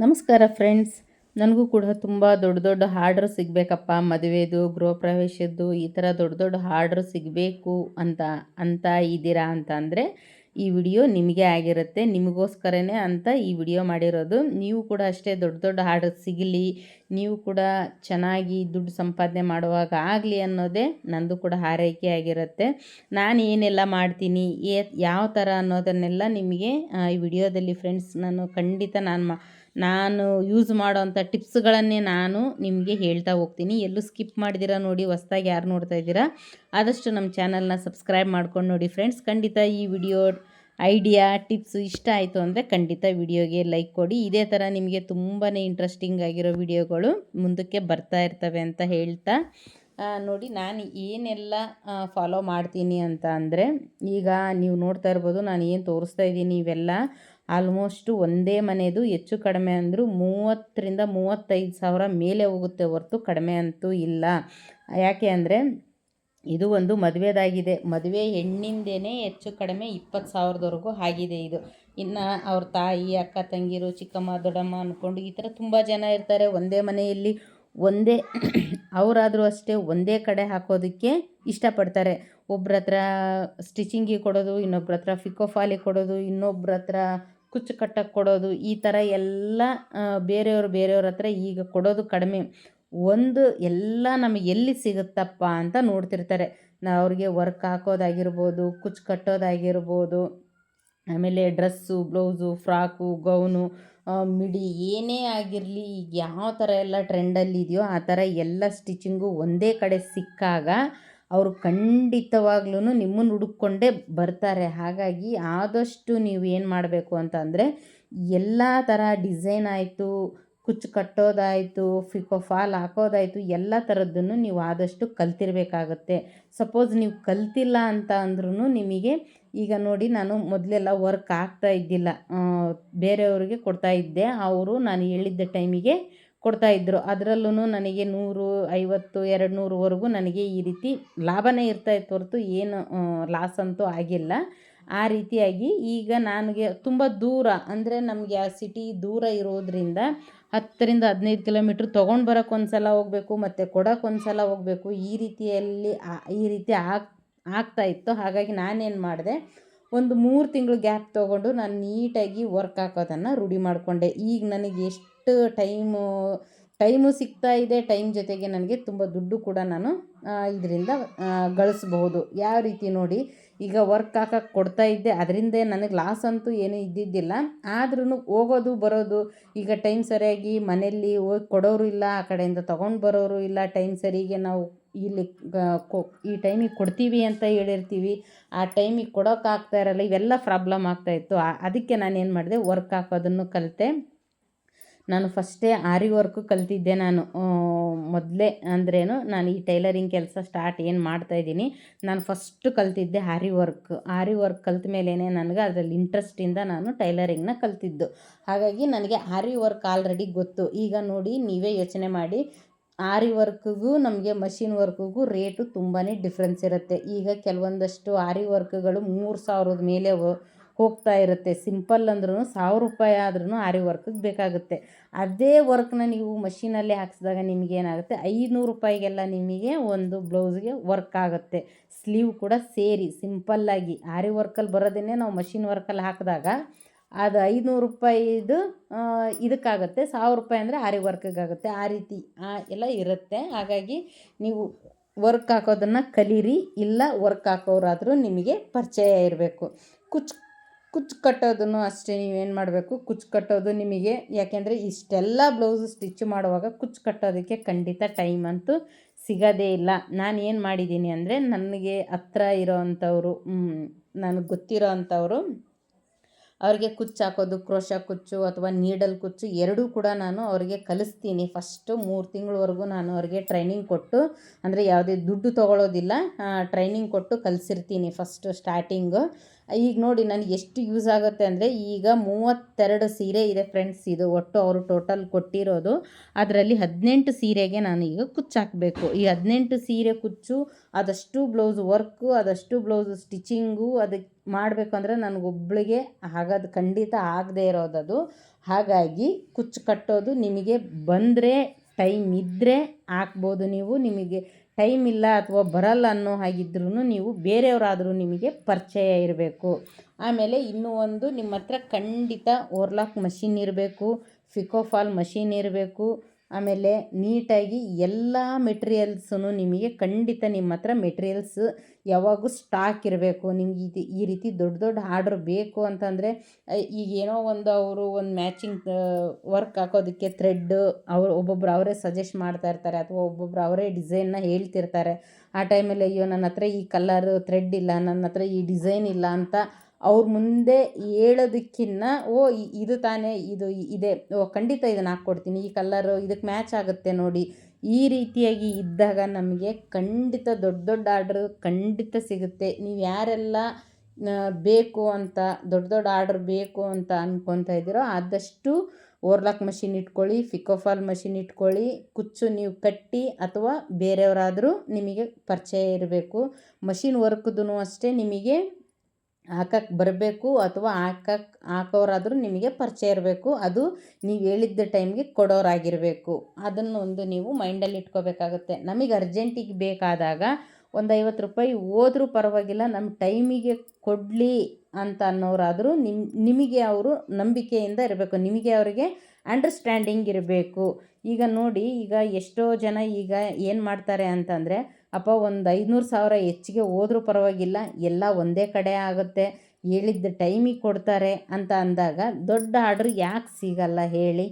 ನಮಸ್ಕಾರ ಫ್ರೆಂಡ್ಸ್. ನನಗೂ ಕೂಡ ತುಂಬ ದೊಡ್ಡ ದೊಡ್ಡ ಹಾರ್ಡ್ರ್ ಸಿಗಬೇಕಪ್ಪ. ಮದುವೆದು ಗೃಹ ಪ್ರವೇಶದ್ದು ಈ ಥರ ದೊಡ್ಡ ದೊಡ್ಡ ಹಾರ್ಡ್ರ್ ಸಿಗಬೇಕು ಅಂತ ಅಂತ ಇದ್ದೀರಾ ಅಂತ ಅಂದರೆ, ಈ ವಿಡಿಯೋ ನಿಮಗೆ ಆಗಿರುತ್ತೆ. ನಿಮಗೋಸ್ಕರನೇ ಅಂತ ಈ ವಿಡಿಯೋ ಮಾಡಿರೋದು. ನೀವು ಕೂಡ ಅಷ್ಟೇ ದೊಡ್ಡ ದೊಡ್ಡ ಹಾರ್ಡ್ರ್ ಸಿಗಲಿ, ನೀವು ಕೂಡ ಚೆನ್ನಾಗಿ ದುಡ್ಡು ಸಂಪಾದನೆ ಮಾಡುವಾಗ ಆಗಲಿ ಅನ್ನೋದೇ ನಂದು ಕೂಡ ಹಾರೈಕೆ ಆಗಿರುತ್ತೆ. ನಾನು ಏನೆಲ್ಲ ಮಾಡ್ತೀನಿ ಯಾವ ಥರ ಅನ್ನೋದನ್ನೆಲ್ಲ ನಿಮಗೆ ಈ ವಿಡಿಯೋದಲ್ಲಿ ಫ್ರೆಂಡ್ಸ್, ನಾನು ಖಂಡಿತ ನಾನು ನಾನು ಯೂಸ್ ಮಾಡೋವಂಥ ಟಿಪ್ಸ್ಗಳನ್ನೇ ನಾನು ನಿಮಗೆ ಹೇಳ್ತಾ ಹೋಗ್ತೀನಿ. ಎಲ್ಲೂ ಸ್ಕಿಪ್ ಮಾಡಿದಿರ ನೋಡಿ, ಹೊಸ್ದಾಗಿ ಯಾರು ನೋಡ್ತಾ ಇದ್ದೀರಾ, ಆದಷ್ಟು ನಮ್ಮ ಚಾನಲ್ನ ಸಬ್ಸ್ಕ್ರೈಬ್ ಮಾಡ್ಕೊಂಡು ನೋಡಿ ಫ್ರೆಂಡ್ಸ್ ಖಂಡಿತ ಈ ವಿಡಿಯೋ ಐಡಿಯಾ ಟಿಪ್ಸ್ ಇಷ್ಟ ಆಯಿತು ಅಂದರೆ ಖಂಡಿತ ವಿಡಿಯೋಗೆ ಲೈಕ್ ಕೊಡಿ. ಇದೇ ಥರ ನಿಮಗೆ ತುಂಬಾ ಇಂಟ್ರೆಸ್ಟಿಂಗ್ ಆಗಿರೋ ವಿಡಿಯೋಗಳು ಮುಂದಕ್ಕೆ ಬರ್ತಾ ಇರ್ತವೆ ಅಂತ ಹೇಳ್ತಾ. ನೋಡಿ, ನಾನು ಏನೆಲ್ಲ ಫಾಲೋ ಮಾಡ್ತೀನಿ ಅಂತ ಅಂದರೆ, ಈಗ ನೀವು ನೋಡ್ತಾ ಇರ್ಬೋದು, ನಾನು ಏನು ತೋರಿಸ್ತಾ ಇದ್ದೀನಿ ಇವೆಲ್ಲ. ಆಲ್ಮೋಸ್ಟು ಒಂದೇ ಮನೆಯದು ಹೆಚ್ಚು ಕಡಿಮೆ ಅಂದರೂ ಮೂವತ್ತರಿಂದ ಮೂವತ್ತೈದು ಸಾವಿರ ಮೇಲೆ ಹೋಗುತ್ತೆ ಹೊರತು ಕಡಿಮೆ ಅಂತೂ ಇಲ್ಲ. ಯಾಕೆ ಅಂದರೆ ಇದು ಒಂದು ಮದುವೆದಾಗಿದೆ. ಮದುವೆ ಹೆಣ್ಣಿಂದೇ ಹೆಚ್ಚು ಕಡಿಮೆ ಇಪ್ಪತ್ತು ಸಾವಿರದವರೆಗೂ ಆಗಿದೆ ಇದು. ಇನ್ನು ಅವ್ರ ತಾಯಿ, ಅಕ್ಕ, ತಂಗಿರು, ಚಿಕ್ಕಮ್ಮ, ದೊಡ್ಡಮ್ಮ ಅಂದ್ಕೊಂಡು ಈ ಥರ ತುಂಬ ಜನ ಇರ್ತಾರೆ. ಒಂದೇ ಮನೆಯಲ್ಲಿ ಒಂದೇ ಅವರಾದರೂ ಅಷ್ಟೇ ಒಂದೇ ಕಡೆ ಹಾಕೋದಕ್ಕೆ ಇಷ್ಟಪಡ್ತಾರೆ. ಒಬ್ರ ಹತ್ರ ಸ್ಟಿಚಿಂಗಿಗೆ ಕೊಡೋದು, ಇನ್ನೊಬ್ರ ಹತ್ರ ಫಾಲಿ ಕೊಡೋದು, ಇನ್ನೊಬ್ರ ಹತ್ರ ಕುಚ್ಚು ಕಟ್ಟಕ್ಕೆ ಕೊಡೋದು, ಈ ಥರ ಎಲ್ಲ ಬೇರೆಯವರು ಬೇರೆಯವ್ರ ಹತ್ರ ಈಗ ಕೊಡೋದು ಕಡಿಮೆ. ಒಂದು ಎಲ್ಲ ನಮಗೆ ಎಲ್ಲಿ ಸಿಗುತ್ತಪ್ಪ ಅಂತ ನೋಡ್ತಿರ್ತಾರೆ. ನಾವು ಅವ್ರಿಗೆ ವರ್ಕ್ ಹಾಕೋದಾಗಿರ್ಬೋದು, ಕುಚ್ಚು ಕಟ್ಟೋದಾಗಿರ್ಬೋದು, ಆಮೇಲೆ ಡ್ರೆಸ್ಸು, ಬ್ಲೌಸು, ಫ್ರಾಕು, ಗೌನು ಮಿಡಿ ಏನೇ ಆಗಿರಲಿ, ಈಗ ಯಾವ ಥರ ಎಲ್ಲ ಟ್ರೆಂಡಲ್ಲಿದೆಯೋ ಆ ಥರ ಎಲ್ಲ ಸ್ಟಿಚಿಂಗು ಒಂದೇ ಕಡೆ ಸಿಕ್ಕಾಗ ಅವರು ಖಂಡಿತವಾಗ್ಲೂ ನಿಮ್ಮನ್ನು ಹುಡುಕೊಂಡೇ ಬರ್ತಾರೆ. ಹಾಗಾಗಿ ಆದಷ್ಟು ನೀವು ಏನು ಮಾಡಬೇಕು ಅಂತ ಅಂದರೆ ಎಲ್ಲ ಥರ ಡಿಸೈನ್ ಆಯಿತು, ಕುಚ್ಚು ಕಟ್ಟೋದಾಯಿತು, ಫಿಕೋ ಫಾಲ್ ಹಾಕೋದಾಯಿತು, ಎಲ್ಲ ಥರದ್ದನ್ನು ನೀವು ಆದಷ್ಟು ಕಲ್ತಿರಬೇಕಾಗತ್ತೆ. ಸಪೋಸ್ ನೀವು ಕಲ್ತಿಲ್ಲ ಅಂತ ಅಂದ್ರೂ ನಿಮಗೆ ಈಗ ನೋಡಿ ನಾನು ಮೊದಲೆಲ್ಲ ವರ್ಕ್ ಆಗ್ತಾ ಇದ್ದಿಲ್ಲ. ಬೇರೆಯವ್ರಿಗೆ ಕೊಡ್ತಾ ಇದ್ದೆ. ಅವರು ನಾನು ಹೇಳಿದ್ದ ಟೈಮಿಗೆ ಕೊಡ್ತಾಯಿದ್ರು ಅದರಲ್ಲೂ ನನಗೆ ನೂರು, ಐವತ್ತು ಎರಡು ನೂರುವರೆಗೂ ನನಗೆ ಈ ರೀತಿ ಲಾಭನೇ ಇರ್ತಾಯಿತ್ತು ಹೊರತು ಏನು ಲಾಸ್ ಅಂತೂ ಆಗಿಲ್ಲ. ಆ ರೀತಿಯಾಗಿ ಈಗ ನನಗೆ ತುಂಬ ದೂರ, ಅಂದರೆ ನಮಗೆ ಆ ಸಿಟಿ ದೂರ ಇರೋದರಿಂದ ಹತ್ತರಿಂದ ಹದಿನೈದು ಕಿಲೋಮೀಟ್ರ್ ತೊಗೊಂಡು ಬರೋಕ್ಕೆ ಒಂದು ಸಲ ಹೋಗಬೇಕು, ಮತ್ತು ಕೊಡೋಕೆ ಒಂದು ಸಲ ಹೋಗಬೇಕು, ಈ ರೀತಿಯಲ್ಲಿ ಈ ರೀತಿ ಆಗ್ತಾ ಇತ್ತು. ಹಾಗಾಗಿ ನಾನೇನು ಮಾಡಿದೆ, ಒಂದು ಮೂರು ತಿಂಗಳು ಗ್ಯಾಪ್ ತೊಗೊಂಡು ನಾನು ನೀಟಾಗಿ ವರ್ಕ್ ಹಾಕೋದನ್ನು ರೂಢಿ ಮಾಡಿಕೊಂಡೆ. ಈಗ ನನಗೆ ಎಷ್ಟು ಟೈಮು ಟೈಮು ಸಿಗ್ತಾ ಇದೆ, ಟೈಮ್ ಜೊತೆಗೆ ನನಗೆ ತುಂಬ ದುಡ್ಡು ಕೂಡ ನಾನು ಇದರಿಂದ ಗಳಿಸ್ಬಹುದು. ಯಾವ ರೀತಿ ನೋಡಿ, ಈಗ ವರ್ಕ್ ಹಾಕಕ್ಕೆ ಕೊಡ್ತಾ ಇದ್ದೆ, ಅದರಿಂದ ನನಗೆ ಲಾಸ್ ಅಂತೂ ಏನೂ ಇದ್ದಿದ್ದಿಲ್ಲ. ಆದ್ರೂ ಹೋಗೋದು, ಬರೋದು, ಈಗ ಟೈಮ್ ಸರಿಯಾಗಿ ಮನೆಯಲ್ಲಿ ಹೋಗಿ, ಕೊಡೋರು ಇಲ್ಲ, ಆ ಕಡೆಯಿಂದ ತೊಗೊಂಡು ಬರೋರು ಇಲ್ಲ ಟೈಮ್ ಸರಿಗೆ ನಾವು ಇಲ್ಲಿ ಈ ಟೈಮಿಗೆ ಕೊಡ್ತೀವಿ ಅಂತ ಹೇಳಿರ್ತೀವಿ. ಆ ಟೈಮಿಗೆ ಕೊಡೋಕ್ಕಾಗ್ತಾ ಇರಲ್ಲ, ಇವೆಲ್ಲ ಪ್ರಾಬ್ಲಮ್ ಆಗ್ತಾಯಿತ್ತು ಅದಕ್ಕೆ ನಾನು ಏನು ಮಾಡಿದೆ ವರ್ಕ್ ಹಾಕೋದನ್ನು ಕಲಿತೆ. ನಾನು ಫಸ್ಟೇ ಆರಿ ವರ್ಕು ಕಲ್ತಿದ್ದೆ ನಾನು. ಮೊದಲೇ ಅಂದ್ರೇನು ನಾನು ಈ ಟೈಲರಿಂಗ್ ಕೆಲಸ ಸ್ಟಾರ್ಟ್ ಏನು ಮಾಡ್ತಾಯಿದ್ದೀನಿ ನಾನು ಫಸ್ಟು ಕಲ್ತಿದ್ದೆ ಆರಿ ವರ್ಕ್ ಆರಿ ವರ್ಕ್ ಕಲ್ತ ಮೇಲೇ ನನಗೆ ಅದರಲ್ಲಿ ಇಂಟ್ರೆಸ್ಟಿಂದ ನಾನು ಟೈಲರಿಂಗ್ನ ಕಲ್ತಿದ್ದು. ಹಾಗಾಗಿ ನನಗೆ ಆರಿ ವರ್ಕ್ ಆಲ್ರೆಡಿ ಗೊತ್ತು. ಈಗ ನೋಡಿ ನೀವೇ ಯೋಚನೆ ಮಾಡಿ. ಆರಿ ವರ್ಕ್ಗೂ ನಮಗೆ ಮಷಿನ್ ವರ್ಕ್ಗೂ ರೇಟು ತುಂಬಾ ಡಿಫ್ರೆನ್ಸ್ ಇರುತ್ತೆ. ಈಗ ಕೆಲವೊಂದಷ್ಟು ಆರಿ ವರ್ಕ್ಗಳು ಮೂರು ಸಾವಿರದ ಮೇಲೆ ಹೋಗ್ತಾ ಇರುತ್ತೆ. ಸಿಂಪಲ್ ಅಂದ್ರೂ ಸಾವಿರ ರೂಪಾಯಿ ಆದ್ರೂ ಆರಿ ವರ್ಕಿಗೆ ಬೇಕಾಗುತ್ತೆ. ಅದೇ ವರ್ಕ್ನ ನೀವು ಮಷೀನಲ್ಲಿ ಹಾಕ್ಸಿದಾಗ ನಿಮಗೆ ಏನಾಗುತ್ತೆ? ಐನೂರು ರೂಪಾಯಿಗೆಲ್ಲ ನಿಮಗೆ ಒಂದು ಬ್ಲೌಸ್ಗೆ ವರ್ಕ್ ಆಗುತ್ತೆ. ಸ್ಲೀವ್ ಕೂಡ ಸೇರಿ ಸಿಂಪಲ್ಲಾಗಿ ಆರಿ ವರ್ಕಲ್ಲಿ ಬರೋದನ್ನೇ ನಾವು ಮಷಿನ್ ವರ್ಕಲ್ಲಿ ಹಾಕಿದಾಗ ಅದು ಐನೂರು ರೂಪಾಯಿದು ಇದಕ್ಕಾಗುತ್ತೆ. ಸಾವಿರ ರೂಪಾಯಿ ಅಂದರೆ ಆರಿ ವರ್ಕಿಗಾಗುತ್ತೆ ಆ ರೀತಿ ಎಲ್ಲ ಇರುತ್ತೆ. ಹಾಗಾಗಿ ನೀವು ವರ್ಕ್ ಹಾಕೋದನ್ನು ಕಲೀರಿ. ಇಲ್ಲ ವರ್ಕ್ ಹಾಕೋರಾದರೂ ನಿಮಗೆ ಪರಿಚಯ ಇರಬೇಕು. ಕುಚ್ ಕುಚ್ಚು ಕಟ್ಟೋದನ್ನು ಅಷ್ಟೇ ನೀವೇನು ಮಾಡಬೇಕು? ಕುಚ್ಚು ಕಟ್ಟೋದು ನಿಮಗೆ, ಯಾಕೆಂದರೆ ಇಷ್ಟೆಲ್ಲ ಬ್ಲೌಸು ಸ್ಟಿಚ್ ಮಾಡುವಾಗ ಕುಚ್ಚು ಕಟ್ಟೋದಕ್ಕೆ ಖಂಡಿತ ಟೈಮ್ ಅಂತೂ ಸಿಗೋದೇ ಇಲ್ಲ. ನಾನು ಏನು ಮಾಡಿದ್ದೀನಿ ಅಂದರೆ ನನಗೆ ಹತ್ರ ಇರೋ ಅಂಥವ್ರು ನನಗೆ ಗೊತ್ತಿರೋ ಅಂಥವ್ರು ಅವ್ರಿಗೆ ಕುಚ್ಚು ಹಾಕೋದು, ಕ್ರೋಶ ಕುಚ್ಚು ಅಥವಾ ನೀಡಲ್ ಕುಚ್ಚು ಎರಡೂ ಕೂಡ ನಾನು ಅವರಿಗೆ ಕಲಿಸ್ತೀನಿ. ಫಸ್ಟು ಮೂರು ತಿಂಗಳವರೆಗೂ ನಾನು ಅವ್ರಿಗೆ ಟ್ರೈನಿಂಗ್ ಕೊಟ್ಟು, ಅಂದರೆ ಯಾವುದೇ ದುಡ್ಡು ತೊಗೊಳೋದಿಲ್ಲ ಟ್ರೈನಿಂಗ್ ಕೊಟ್ಟು ಕಲಿಸಿರ್ತೀನಿ ಫಸ್ಟು ಸ್ಟಾರ್ಟಿಂಗು ಈಗ ನೋಡಿ ನನಗೆ ಎಷ್ಟು ಯೂಸ್ ಆಗುತ್ತೆ ಅಂದರೆ ಈಗ ಮೂವತ್ತೆರಡು ಸೀರೆ ಇದೆ ಫ್ರೆಂಡ್ಸ್ ಇದು. ಒಟ್ಟು ಅವರು ಟೋಟಲ್ ಕೊಟ್ಟಿರೋದು ಅದರಲ್ಲಿ ಹದಿನೆಂಟು ಸೀರೆಗೆ ನಾನು ಈಗ ಕುಚ್ಚು ಹಾಕಬೇಕು. ಈ ಹದಿನೆಂಟು ಸೀರೆ ಕುಚ್ಚು, ಅದಷ್ಟು ಬ್ಲೌಸ್ ವರ್ಕು ಅದಷ್ಟು ಬ್ಲೌಸ್ ಸ್ಟಿಚಿಂಗು ಅದಕ್ಕೆ ಮಾಡಬೇಕು ಅಂದರೆ ನನಗೊಬ್ಳಿಗೆ ಆಗೋದು ಖಂಡಿತ ಆಗದೇ ಇರೋದದು. ಹಾಗಾಗಿ ಕುಚ್ಚು ಕಟ್ಟೋದು ನಿಮಗೆ ಬಂದರೆ ಟೈಮ್ ಇದ್ದರೆ ಹಾಕ್ಬೋದು ನೀವು. ನಿಮಗೆ ಟೈಮ್ ಇಲ್ಲ ಅಥವಾ ಬರಲ್ಲ ಅನ್ನೋ ಹಾಗಿದ್ರೂ ನೀವು ಬೇರೆಯವರಾದರೂ ನಿಮಗೆ ಪರಿಚಯ ಇರಬೇಕು. ಆಮೇಲೆ ಇನ್ನೂ ಒಂದು ನಿಮ್ಮ ಹತ್ರ ಖಂಡಿತ ಓರ್ಲಾಕ್ ಮಷಿನ್ ಇರಬೇಕು, ಫಿಕೋಫಾಲ್ ಮಷಿನ್ ಇರಬೇಕು ಆಮೇಲೆ ನೀಟಾಗಿ ಎಲ್ಲ ಮೆಟೀರಿಯಲ್ಸೂ ನಿಮಗೆ ಖಂಡಿತ ನಿಮ್ಮ ಹತ್ರ ಮೆಟೀರಿಯಲ್ಸ್ ಯಾವಾಗೂ ಸ್ಟಾಕ್ ಇರಬೇಕು. ನಿಮ್ಗೆ ಇದು ಈ ರೀತಿ ದೊಡ್ಡ ದೊಡ್ಡ ಆರ್ಡ್ರ್ ಬೇಕು ಅಂತಂದರೆ ಈಗ ಏನೋ ಒಂದು ಅವರು ಒಂದು ಮ್ಯಾಚಿಂಗ್ ವರ್ಕ್ ಹಾಕೋದಕ್ಕೆ ಥ್ರೆಡ್ಡು, ಅವ್ರು ಒಬ್ಬೊಬ್ರು ಅವರೇ ಸಜೆಸ್ಟ್ ಮಾಡ್ತಾ ಇರ್ತಾರೆ ಅಥವಾ ಒಬ್ಬೊಬ್ರು ಅವರೇ ಡಿಸೈನ್ನ ಹೇಳ್ತಿರ್ತಾರೆ. ಆ ಟೈಮಲ್ಲಿ ಅಯ್ಯೋ ನನ್ನ ಹತ್ರ ಈ ಕಲರ್ ಥ್ರೆಡ್ ಇಲ್ಲ, ನನ್ನ ಹತ್ರ ಈ ಡಿಸೈನ್ ಇಲ್ಲ ಅಂತ ಅವ್ರ ಮುಂದೆ ಹೇಳೋದಕ್ಕಿನ್ನ, ಓ ಇದು ತಾನೇ, ಇದು ಇದೆ, ಓ, ಖಂಡಿತ ಇದನ್ನು ಹಾಕ್ಕೊಡ್ತೀನಿ, ಈ ಕಲ್ಲರು ಇದಕ್ಕೆ ಮ್ಯಾಚ್ ಆಗುತ್ತೆ ನೋಡಿ, ಈ ರೀತಿಯಾಗಿ ಇದ್ದಾಗ ನಮಗೆ ಖಂಡಿತ ದೊಡ್ಡ ದೊಡ್ಡ ಆರ್ಡ್ರ್ ಖಂಡಿತ ಸಿಗುತ್ತೆ. ನೀವು ಯಾರೆಲ್ಲ ಬೇಕು ಅಂತ, ದೊಡ್ಡ ದೊಡ್ಡ ಆರ್ಡ್ರ್ ಬೇಕು ಅಂತ ಅಂದ್ಕೊತಾ ಇದ್ದೀರೋ ಆದಷ್ಟು ಓರ್ಲಾಕ್ ಮಷಿನ್ ಇಟ್ಕೊಳ್ಳಿ ಫಿಕೋಫಾಲ್ ಮಷಿನ್ ಇಟ್ಕೊಳ್ಳಿ, ಕುಚ್ಚು ನೀವು ಕಟ್ಟಿ ಅಥವಾ ಬೇರೆಯವರಾದರೂ ನಿಮಗೆ ಪರಿಚಯ ಇರಬೇಕು. ಮಷಿನ್ ವರ್ಕ್ದೂ ಅಷ್ಟೇ ನಿಮಗೆ ಹಾಕಕ್ಕೆ ಬರಬೇಕು ಅಥವಾ ಹಾಕಕ್ಕೆ ಹಾಕೋರಾದರೂ ನಿಮಗೆ ಪರಿಚಯ ಇರಬೇಕು. ಅದು ನೀವು ಹೇಳಿದ್ದ ಟೈಮ್ಗೆ ಕೊಡೋರಾಗಿರಬೇಕು. ಅದನ್ನು ಒಂದು ನೀವು ಮೈಂಡಲ್ಲಿ ಇಟ್ಕೋಬೇಕಾಗುತ್ತೆ. ನಮಗೆ ಅರ್ಜೆಂಟಿಗೆ ಬೇಕಾದಾಗ ಒಂದು ಐವತ್ತು ರೂಪಾಯಿ ಹೋದರೂ ಪರವಾಗಿಲ್ಲ, ನಮ್ಮ ಟೈಮಿಗೆ ಕೊಡಲಿ ಅಂತ ಅನ್ನೋರಾದರೂ ನಿಮ್ಮ ನಿಮಗೆ ಅವರು ನಂಬಿಕೆಯಿಂದ ಇರಬೇಕು. ನಿಮಗೆ ಅವರಿಗೆ ಅಂಡರ್ಸ್ಟ್ಯಾಂಡಿಂಗ್ ಇರಬೇಕು. ಈಗ ನೋಡಿ, ಈಗ ಎಷ್ಟೋ ಜನ ಈಗ ಏನು ಮಾಡ್ತಾರೆ ಅಂತಂದರೆ ಅಪ್ಪ ಒಂದು ಐದುನೂರು ಸಾವಿರ ಹೆಚ್ಚಿಗೆ ಹೋದರೂ ಪರವಾಗಿಲ್ಲ, ಎಲ್ಲ ಒಂದೇ ಕಡೆ ಆಗುತ್ತೆ, ಹೇಳಿದ್ದ ಟೈಮಿಗೆ ಕೊಡ್ತಾರೆ ಅಂತ ಅಂದಾಗ ದೊಡ್ಡ ಆರ್ಡ್ರ್ ಯಾಕೆ ಸಿಗಲ್ಲ ಹೇಳಿ,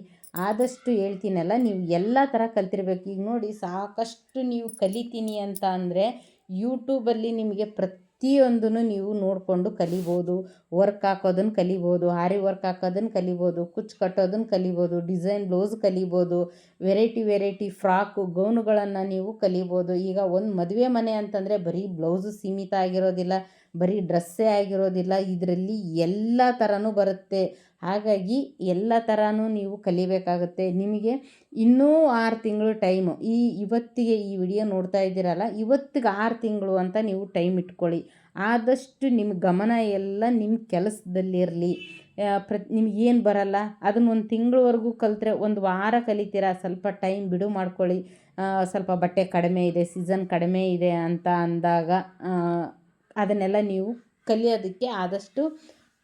ಆದಷ್ಟು ಹೇಳ್ತೀನಲ್ಲ, ನೀವು ಎಲ್ಲ ಥರ ಕಲ್ತಿರ್ಬೇಕು. ಈಗ ನೋಡಿ ಸಾಕಷ್ಟು ನೀವು ಕಲಿತೀನಿ ಅಂತ ಅಂದರೆ ಯೂಟ್ಯೂಬಲ್ಲಿ ನಿಮಗೆ ಪ್ರತಿ ಪ್ರತಿಯೊಂದನ್ನು ನೀವು ನೋಡಿಕೊಂಡು ಕಲಿಬೋದು. ವರ್ಕ್ ಹಾಕೋದನ್ನು ಕಲಿಬೋದು. ಹಾರಿ ವರ್ಕ್ ಹಾಕೋದನ್ನು ಕಲಿಬೋದು. ಕುಚ್ಚು ಕಟ್ಟೋದನ್ನು ಕಲಿಬೋದು. ಡಿಸೈನ್ ಬ್ಲೌಸ್ ಕಲಿಬೋದು. ವೆರೈಟಿ ವೆರೈಟಿ ಫ್ರಾಕು, ಗೌನುಗಳನ್ನು ನೀವು ಕಲಿಬೋದು. ಈಗ ಒಂದು ಮದುವೆ ಮನೆ ಅಂತಂದರೆ ಬರೀ ಬ್ಲೌಸು ಸೀಮಿತ ಆಗಿರೋದಿಲ್ಲ, ಬರೀ ಡ್ರೆಸ್ಸೇ ಆಗಿರೋದಿಲ್ಲ. ಇದರಲ್ಲಿ ಎಲ್ಲ ಥರನೂ ಬರುತ್ತೆ. ಹಾಗಾಗಿ ಎಲ್ಲ ಥರನೂ ನೀವು ಕಲಿಬೇಕಾಗುತ್ತೆ. ನಿಮಗೆ ಇನ್ನೂ ಆರು ತಿಂಗಳು ಟೈಮು ಈ ಇವತ್ತಿಗೆ ಈ ವಿಡಿಯೋ ನೋಡ್ತಾ ಇದ್ದೀರಲ್ಲ, ಇವತ್ತಿಗೆ ಆರು ತಿಂಗಳು ಅಂತ ನೀವು ಟೈಮ್ ಇಟ್ಕೊಳ್ಳಿ. ಆದಷ್ಟು ನಿಮ್ಮ ಗಮನ ಎಲ್ಲ ನಿಮ್ಮ ಕೆಲಸದಲ್ಲಿರಲಿ. ಪ್ರ ನಿಮಗೇನು ಬರಲ್ಲ, ಅದನ್ನ ಒಂದು ತಿಂಗಳವರೆಗೂ ಕಲಿತ್ರೆ ಒಂದು ವಾರ ಕಲಿತೀರಾ, ಸ್ವಲ್ಪ ಟೈಮ್ ಬಿಡು ಮಾಡ್ಕೊಳ್ಳಿ. ಸ್ವಲ್ಪ ಬಟ್ಟೆ ಕಡಿಮೆ ಇದೆ ಸೀಸನ್ ಕಡಿಮೆ ಇದೆ ಅಂತ ಅಂದಾಗ ಅದನ್ನೆಲ್ಲ ನೀವು ಕಲಿಯೋದಕ್ಕೆ ಆದಷ್ಟು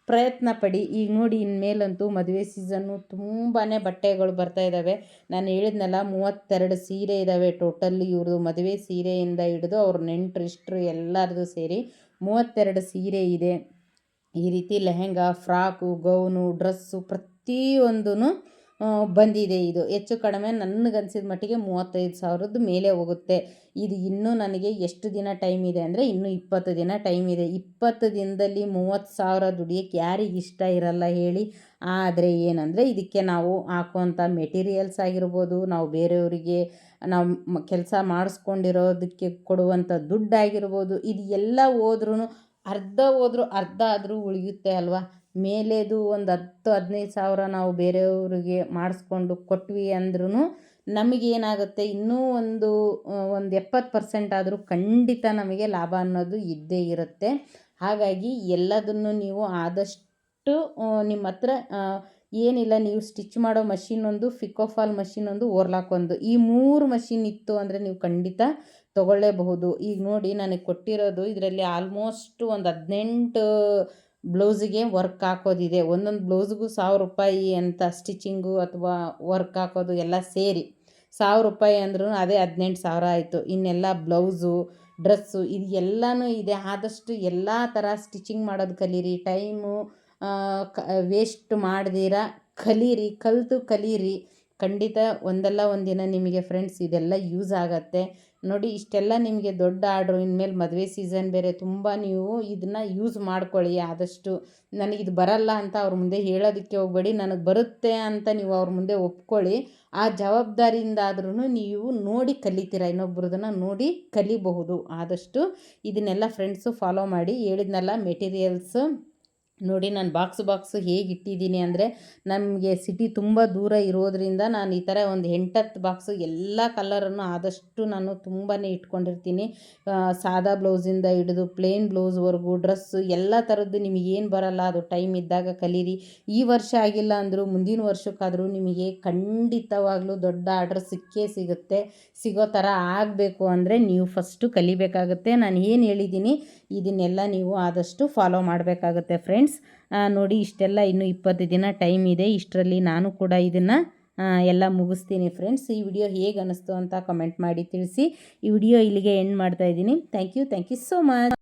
ಪ್ರಯತ್ನ ಪಡಿ. ಈಗ ನೋಡಿ, ಇನ್ಮೇಲಂತೂ ಮದುವೆ ಸೀಸನ್ನು ತುಂಬಾ ಬಟ್ಟೆಗಳು ಬರ್ತಾ ಇದ್ದಾವೆ ನಾನು ಹೇಳಿದ್ನಲ್ಲ, ಮೂವತ್ತೆರಡು ಸೀರೆ ಇದ್ದಾವೆ ಟೋಟಲ್. ಇವ್ರದ್ದು ಮದುವೆ ಸೀರೆಯಿಂದ ಹಿಡಿದು ಅವ್ರ ನೆಂಟರಿಷ್ಟರು ಎಲ್ಲರದು ಸೇರಿ ಮೂವತ್ತೆರಡು ಸೀರೆ ಇದೆ. ಈ ರೀತಿ ಲೆಹೆಂಗಾ, ಫ್ರಾಕು, ಗೌನು, ಡ್ರೆಸ್ಸು ಪ್ರತಿಯೊಂದೂ ಬಂದಿದೆ ಇದು. ಹೆಚ್ಚು ಕಡಿಮೆ ನನಗನ್ಸಿದ ಮಟ್ಟಿಗೆ ಮೂವತ್ತೈದು ಸಾವಿರದ ಮೇಲೆ ಹೋಗುತ್ತೆ. ಇದು ಇನ್ನೂ ನನಗೆ ಎಷ್ಟು ದಿನ ಟೈಮ್ ಇದೆ ಅಂದರೆ ಇನ್ನೂ ಇಪ್ಪತ್ತು ದಿನ ಟೈಮ್ ಇದೆ. ಇಪ್ಪತ್ತು ದಿನದಲ್ಲಿ ಮೂವತ್ತು ಸಾವಿರ ದುಡಿಯೋಕ್ಕೆ ಯಾರಿಗೆ ಇಷ್ಟ ಇರಲ್ಲ ಹೇಳಿ. ಆದರೆ ಏನಂದರೆ ಇದಕ್ಕೆ ನಾವು ಹಾಕುವಂಥ ಮೆಟೀರಿಯಲ್ಸ್ ಆಗಿರ್ಬೋದು, ನಾವು ಬೇರೆಯವರಿಗೆ ನಾವು ಕೆಲಸ ಮಾಡಿಸ್ಕೊಂಡಿರೋದಕ್ಕೆ ಕೊಡುವಂಥ ದುಡ್ಡಾಗಿರ್ಬೋದು ಇದು ಎಲ್ಲ ಹೋದ್ರೂ ಅರ್ಧ ಹೋದರೂ ಅರ್ಧ ಆದರೂ ಉಳಿಯುತ್ತೆ ಅಲ್ವಾ? ಮೇಲೇದು ಒಂದು ಹತ್ತು, ಹದಿನೈದು ಸಾವಿರ ನಾವು ಬೇರೆಯವ್ರಿಗೆ ಮಾಡಿಸ್ಕೊಂಡು ಕೊಟ್ವಿ ಅಂದ್ರೂ ನಮಗೇನಾಗುತ್ತೆ? ಇನ್ನೂ ಒಂದು ಒಂದು ಎಪ್ಪತ್ತು ಪರ್ಸೆಂಟ್ ಆದರೂ ಖಂಡಿತ ನಮಗೆ ಲಾಭ ಅನ್ನೋದು ಇದ್ದೇ ಇರುತ್ತೆ. ಹಾಗಾಗಿ ಎಲ್ಲದನ್ನು ನೀವು ಆದಷ್ಟು ನಿಮ್ಮ ಹತ್ರ ಏನಿಲ್ಲ, ನೀವು ಸ್ಟಿಚ್ ಮಾಡೋ ಮಷಿನ್ ಒಂದು ಫಿಕೋಫಾಲ್ ಮಷಿನ್ ಒಂದು ಓರ್ಲಾಕ್ ಒಂದು. ಈ ಮೂರು ಮಷಿನ್ ಇತ್ತು ಅಂದರೆ ನೀವು ಖಂಡಿತ ತೊಗೊಳ್ಳೇಬಹುದು. ಈಗ ನೋಡಿ, ನನಗೆ ಕೊಟ್ಟಿರೋದು ಇದರಲ್ಲಿ ಆಲ್ಮೋಸ್ಟ್ ಒಂದು ಹದಿನೆಂಟು ಬ್ಲೌಸಿಗೆ ವರ್ಕ್ ಹಾಕೋದಿದೆ. ಒಂದೊಂದು ಬ್ಲೌಸ್ಗೂ ಸಾವಿರ ರೂಪಾಯಿ ಅಂತ ಸ್ಟಿಚಿಂಗು ಅಥವಾ ವರ್ಕ್ ಹಾಕೋದು ಎಲ್ಲ ಸೇರಿ ಸಾವಿರ ರೂಪಾಯಿ ಅಂದ್ರೂ ಅದೇ ಹದಿನೆಂಟು ಸಾವಿರ ಆಯಿತು. ಇನ್ನೆಲ್ಲ ಬ್ಲೌಸು ಡ್ರೆಸ್ಸು ಇದು ಎಲ್ಲನೂ ಇದೆ. ಆದಷ್ಟು ಎಲ್ಲ ಥರ ಸ್ಟಿಚಿಂಗ್ ಮಾಡೋದು ಕಲೀರಿ. ಟೈಮು ಕ ವೇಸ್ಟ್ ಮಾಡ್ದಿರಾ? ಕಲೀರಿ, ಕಲಿತು ಕಲೀರಿ. ಖಂಡಿತ ಒಂದಲ್ಲ ಒಂದಿನ ನಿಮಗೆ ಫ್ರೆಂಡ್ಸ್ ಇದೆಲ್ಲ ಯೂಸ್ ಆಗುತ್ತೆ. ನೋಡಿ, ಇಷ್ಟೆಲ್ಲ ನಿಮಗೆ ದೊಡ್ಡ ಆರ್ಡ್ರು ಇನ್ಮೇಲೆ ಮದುವೆ ಸೀಸನ್ ಬೇರೆ ತುಂಬ ನೀವು ಇದನ್ನು ಯೂಸ್ ಮಾಡ್ಕೊಳ್ಳಿ ಆದಷ್ಟು. ನನಗೆ ಇದು ಬರಲ್ಲ ಅಂತ ಅವ್ರ ಮುಂದೆ ಹೇಳೋದಕ್ಕೆ ಹೋಗಬೇಡಿ. ನನಗೆ ಬರುತ್ತೆ ಅಂತ ನೀವು ಅವ್ರ ಮುಂದೆ ಒಪ್ಕೊಳ್ಳಿ. ಆ ಜವಾಬ್ದಾರಿಯಿಂದಾದ್ರೂ ನೀವು ನೋಡಿ ಕಲಿತೀರ? ಇನ್ನೊಬ್ರದನ್ನು ನೋಡಿ ಕಲಿಬಹುದು. ಆದಷ್ಟು ಇದನ್ನೆಲ್ಲ ಫ್ರೆಂಡ್ಸು ಫಾಲೋ ಮಾಡಿ ಹೇಳಿದ್ನಲ್ಲ ಮೆಟೀರಿಯಲ್ಸು ನೋಡಿ ನಾನು ಬಾಕ್ಸ್ ಬಾಕ್ಸ್ ಹೇಗೆ ಇಟ್ಟಿದ್ದೀನಿ ಅಂದರೆ ನಮಗೆ ಸಿಟಿ ತುಂಬ ದೂರ ಇರೋದರಿಂದ ನಾನು ಈ ಥರ ಒಂದು ಎಂಟತ್ತು ಬಾಕ್ಸು ಎಲ್ಲ ಕಲರನ್ನು ಆದಷ್ಟು ನಾನು ತುಂಬಾ ಇಟ್ಕೊಂಡಿರ್ತೀನಿ. ಸಾದಾ ಬ್ಲೌಸಿಂದ ಹಿಡಿದು ಪ್ಲೇನ್ ಬ್ಲೌಸ್ವರೆಗೂ ಡ್ರೆಸ್ಸು ಎಲ್ಲ ಥರದ್ದು ನಿಮಗೇನು ಬರಲ್ಲ, ಅದು ಟೈಮ್ ಇದ್ದಾಗ ಕಲೀರಿ. ಈ ವರ್ಷ ಆಗಿಲ್ಲ ಅಂದರೂ ಮುಂದಿನ ವರ್ಷಕ್ಕಾದರೂ ನಿಮಗೆ ಖಂಡಿತವಾಗ್ಲೂ ದೊಡ್ಡ ಆರ್ಡ್ರ್ ಸಿಕ್ಕೇ ಸಿಗುತ್ತೆ. ಸಿಗೋ ಥರ ಆಗಬೇಕು ಅಂದರೆ ನೀವು ಫಸ್ಟು ಕಲಿಬೇಕಾಗುತ್ತೆ. ನಾನು ಏನು ಹೇಳಿದ್ದೀನಿ, ಇದನ್ನೆಲ್ಲ ನೀವು ಆದಷ್ಟು ಫಾಲೋ ಮಾಡಬೇಕಾಗುತ್ತೆ ಫ್ರೆಂಡ್ಸ್ ನೋಡಿ ಇಷ್ಟೆಲ್ಲ ಇನ್ನು ಇಪ್ಪತ್ತು ದಿನ ಟೈಮ್ ಇದೆ. ಇಷ್ಟರಲ್ಲಿ ನಾನು ಕೂಡ ಇದನ್ನು ಎಲ್ಲ ಮುಗಿಸ್ತೀನಿ ಫ್ರೆಂಡ್ಸ್ ಈ ವಿಡಿಯೋ ಹೇಗೆ ಅನ್ನಿಸ್ತು ಅಂತ ಕಮೆಂಟ್ ಮಾಡಿ ತಿಳಿಸಿ. ಈ ವಿಡಿಯೋ ಇಲ್ಲಿಗೆ ಎಂಡ್ ಮಾಡ್ತಾ ಇದ್ದೀನಿ. Thank you thank you so much